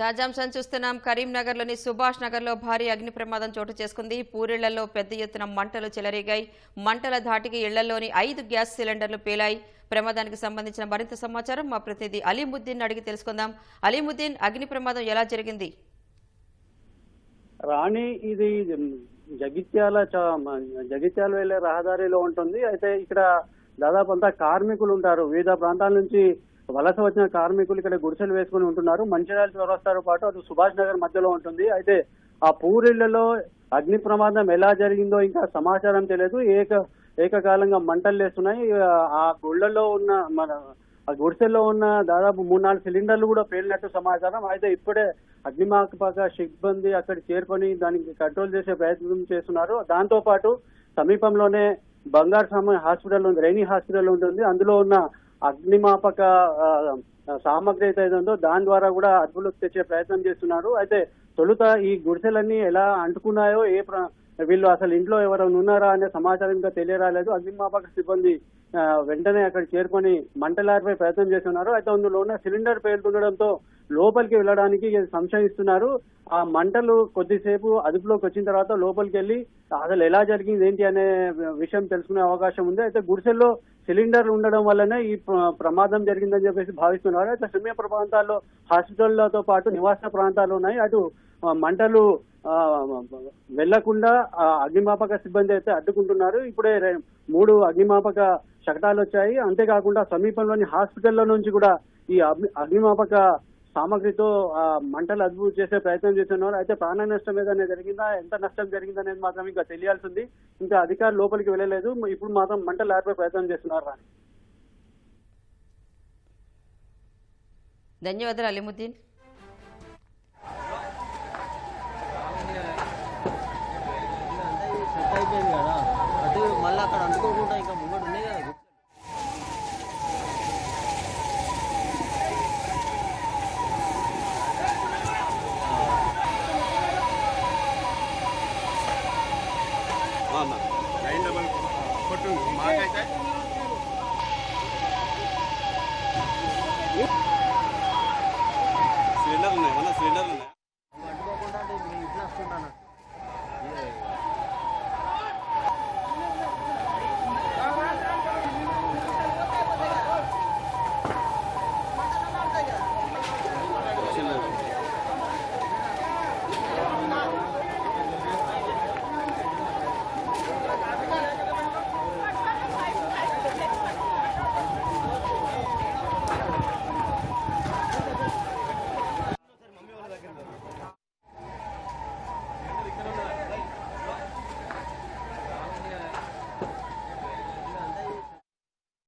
తాజాంశం చూస్తున్నాం. కరీంనగర్లోని సుభాష్ నగర్లో భారీ అగ్ని ప్రమాదం చోటు చేసుకుంది. పూరిళ్ళలో పెద్ద ఎత్తున మంటలు చెలరేగాయి. మంటల ధాటికి ఇళ్ళలోని ఐదు గ్యాస్ సిలిండర్లు పేలాయి. ప్రమాదానికి సంబంధించిన మరింత సమాచారం మా ప్రతినిధి అలీముద్దీన్ అడిగి తెలుసుకుందాం. అలీముద్దీన్ అగ్ని ప్రమాదం ఎలా జరిగింది? రాణి ఇది జగిత్యాల జగిత్యాల వెళ్ళే రహదారిలో ఉంటుంది. అయితే ఇక్కడ దాదాపు అంతా కార్మికులు ఉంటారు. వివిధ ప్రాంతాల నుంచి వలస వచ్చిన కార్మికులు ఇక్కడ గుడిసెలు వేసుకుని ఉంటున్నారు. మంచిర్యాల చౌరస్తాతో పాటు అటు సుభాష్ నగర్ మధ్యలో ఉంటుంది. అయితే ఆ పూరిళ్ళలో అగ్ని ప్రమాదం ఎలా జరిగిందో ఇంకా సమాచారం తెలియదు. ఏక ఏకకాలంగా మంటలు లేస్తున్నాయి. ఆ గుళ్ళల్లో ఉన్న మన ఆ గుడిసెల్లో ఉన్న దాదాపు మూడు నాలుగు సిలిండర్లు కూడా పేలినట్టు సమాచారం. అయితే ఇప్పుడే అగ్నిమాపక సిబ్బంది అక్కడ చేరుకొని దానికి కంట్రోల్ చేసే ప్రయత్నం చేస్తున్నారు. దాంతో పాటు సమీపంలోనే బంగారు స్వామి హాస్పిటల్ ఉంది రైనీ హాస్పిటల్ ఉంటుంది. అందులో ఉన్న అగ్నిమాపక సామగ్రి అయితే ఉందో దాని ద్వారా కూడా అదుపులోకి తెచ్చే ప్రయత్నం చేస్తున్నారు. అయితే తొలుత ఈ గుడిసెలన్నీ ఎలా అంటుకున్నాయో ఏ వీళ్ళు అసలు ఇంట్లో ఎవరైనా ఉన్నారా అనే సమాచారం ఇంకా తెలియరాలేదు. అగ్నిమాపక సిబ్బంది వెంటనే అక్కడ చేరుకొని మంటలారిపై ప్రయత్నం చేస్తున్నారు. అయితే అందులో ఉన్న సిలిండర్ పేలుతుండడంతో లోపలికి వెళ్ళడానికి సంశయిస్తున్నారు. ఆ మంటలు కొద్దిసేపు అదుపులోకి వచ్చిన తర్వాత లోపలికి వెళ్ళి అసలు ఎలా జరిగింది ఏంటి అనే విషయం తెలుసుకునే అవకాశం ఉంది. అయితే గుడిసెల్లో సిలిండర్లు ఉండడం వల్లనే ఈ ప్రమాదం జరిగిందని చెప్పేసి భావిస్తున్నారు. అయితే సమీప ప్రాంతాల్లో హాస్పిటళ్ళతో పాటు నివాస ప్రాంతాలు ఉన్నాయి. అటు మంటలు వెళ్ళకుండా అగ్నిమాపక సిబ్బంది అయితే అడ్డుకుంటున్నారు. ఇప్పుడే మూడు అగ్నిమాపక శకటాలు వచ్చాయి. అంతేకాకుండా సమీపంలోని హాస్పిటల్లో నుంచి కూడా ఈ అగ్ని- అగ్నిమాపక సామగ్రితో ఆ, మంటలు అదుపు చేసే ప్రయత్నం చేస్తున్నారు అయితే ప్రాణ నష్టం ఏదైనా జరిగిందా ఎంత నష్టం జరిగిందనేది మాత్రం ఇంకా తెలియాల్సి ఉంది ఇంకా అధికారులు లోపలికి వెళ్ళలేదు ఇప్పుడు మాత్రం మంటలు ఆర్పే ప్రయత్నం చేస్తున్నారు రాని ధన్యవాదాలు అలీముద్దీన్. మళ్ళీ అక్కడ అందుకోకుండా నైన్ డబల్ కొట్టు మాకైతే సిలిండర్లు ఉన్నాయి మన సిలిండర్లు ఉన్నాయి. అడ్డుకోకుండా ఇంట్లో వస్తున్నాను